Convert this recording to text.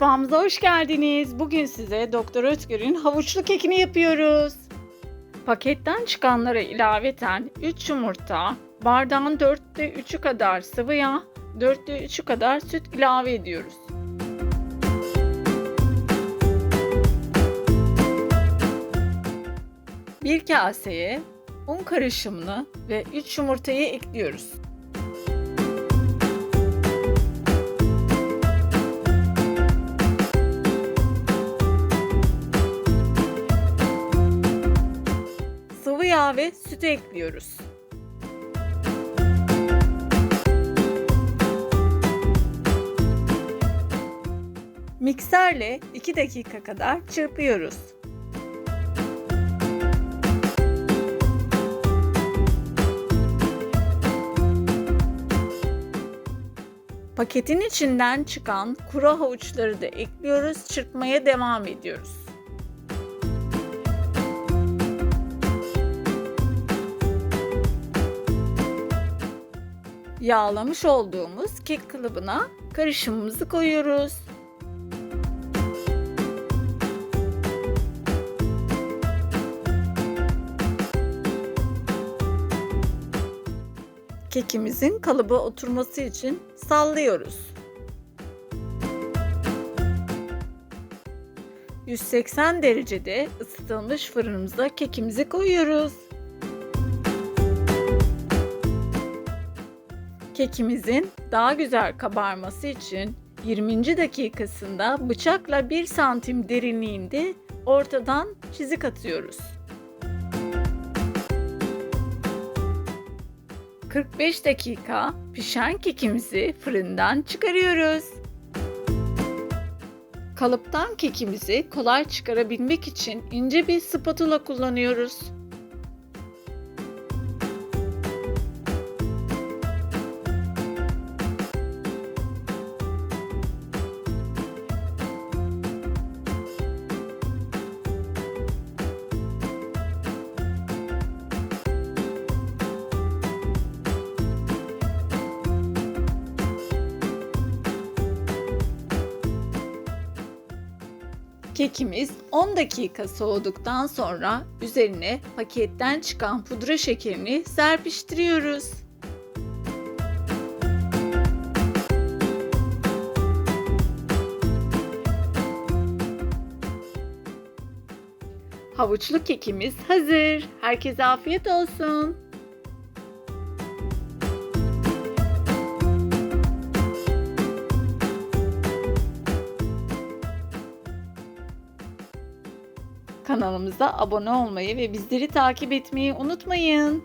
Mutfağımıza hoş geldiniz. Bugün size Doktor Özgür'ün havuçlu kekini yapıyoruz. Paketten çıkanlara ilaveten 3 yumurta, bardağın 4'te 3'ü kadar sıvı yağ, 4'te 3'ü kadar süt ilave ediyoruz. Bir kaseye un karışımını ve 3 yumurtayı ekliyoruz. Ve sütü ekliyoruz. Mikserle 2 dakika kadar çırpıyoruz. Paketin içinden çıkan kuru havuçları da ekliyoruz, çırpmaya devam ediyoruz. Yağlamış olduğumuz kek kalıbına karışımımızı koyuyoruz. Kekimizin kalıba oturması için sallıyoruz. 180 derecede ısıtılmış fırınımıza kekimizi koyuyoruz. Kekimizin daha güzel kabarması için 20. dakikasında bıçakla 1 santim derinliğinde ortadan çizik atıyoruz. 45 dakika pişen kekimizi fırından çıkarıyoruz. Kalıptan kekimizi kolay çıkarabilmek için ince bir spatula kullanıyoruz. Kekimiz 10 dakika soğuduktan sonra üzerine paketten çıkan pudra şekerini serpiştiriyoruz. Havuçlu kekimiz hazır. Herkese afiyet olsun. Kanalımıza abone olmayı ve bizleri takip etmeyi unutmayın.